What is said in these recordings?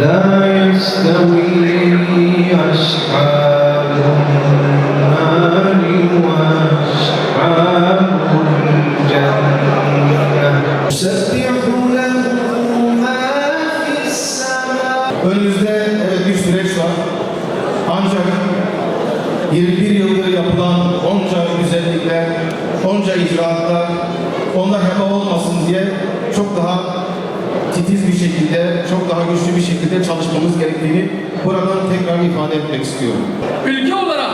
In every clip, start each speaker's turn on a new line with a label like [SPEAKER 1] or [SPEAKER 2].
[SPEAKER 1] لا يستوي أصحاب النار وأصحاب الجنة. يسبح له ما في السماء.
[SPEAKER 2] Süreç var. Ancak 21 yıldır yapılan onca güzellikler, onca icraatlar, onlar heba olmasın diye çok daha titiz bir şekilde, çok daha güçlü bir şekilde çalışmamız gerektiğini buradan tekrar ifade etmek istiyorum.
[SPEAKER 3] Ülke olarak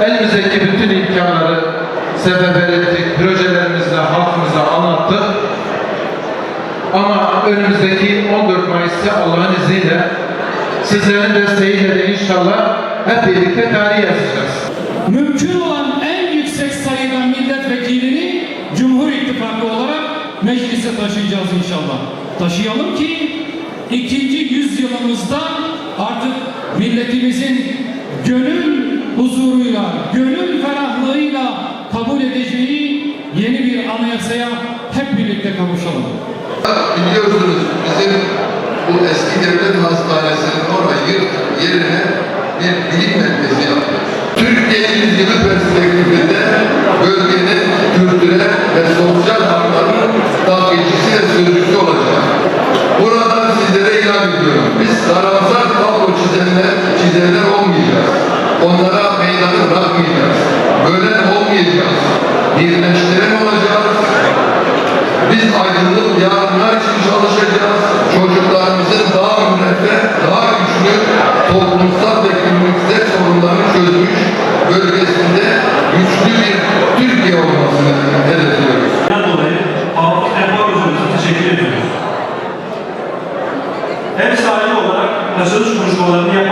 [SPEAKER 4] Elimizdeki bütün imkanları seferber ettik, projelerimizle halkımıza anlattık. Ama önümüzdeki 14 Mayıs'ta Allah'ın izniyle sizlerin desteğiyle de inşallah hep birlikte tarih yazacağız.
[SPEAKER 3] Mümkün olan en yüksek sayıda milletvekilini Cumhur İttifakı olarak meclise taşıyacağız inşallah. Taşıyalım ki ikinci yüzyılımızda artık milletimizin gönül huzuruyla, gönül ferahlığıyla kabul edeceği yeni bir anayasaya hep birlikte kavuşalım.
[SPEAKER 5] Biliyorsunuz bizim bu eski devlet hastanesinin orayı yerine bir bilim merkezi yaptık. Türkiye yüzyılı perspektifinde bölgenin kültürel ve sosyal haklarının takipçisi ve sözcüsü olacak. Buradan sizlere ilan ediyorum. Biz karamsar tablo çizenler, çizenler Böyle olmayacağız. Birleştiren olacağız. Biz aydınlık yarınlar için çalışacağız. Çocuklarımızın daha müreffeh, daha güçlü toplumsal ve kimliksel sorunlarını çözmüş bölgesinde güçlü bir Türkiye olmasını hedefliyoruz.
[SPEAKER 6] Dolayı Hafız Efor Hocamıza teşekkür ediyoruz. Ev sahibi olarak açılış konuşmalarını üzere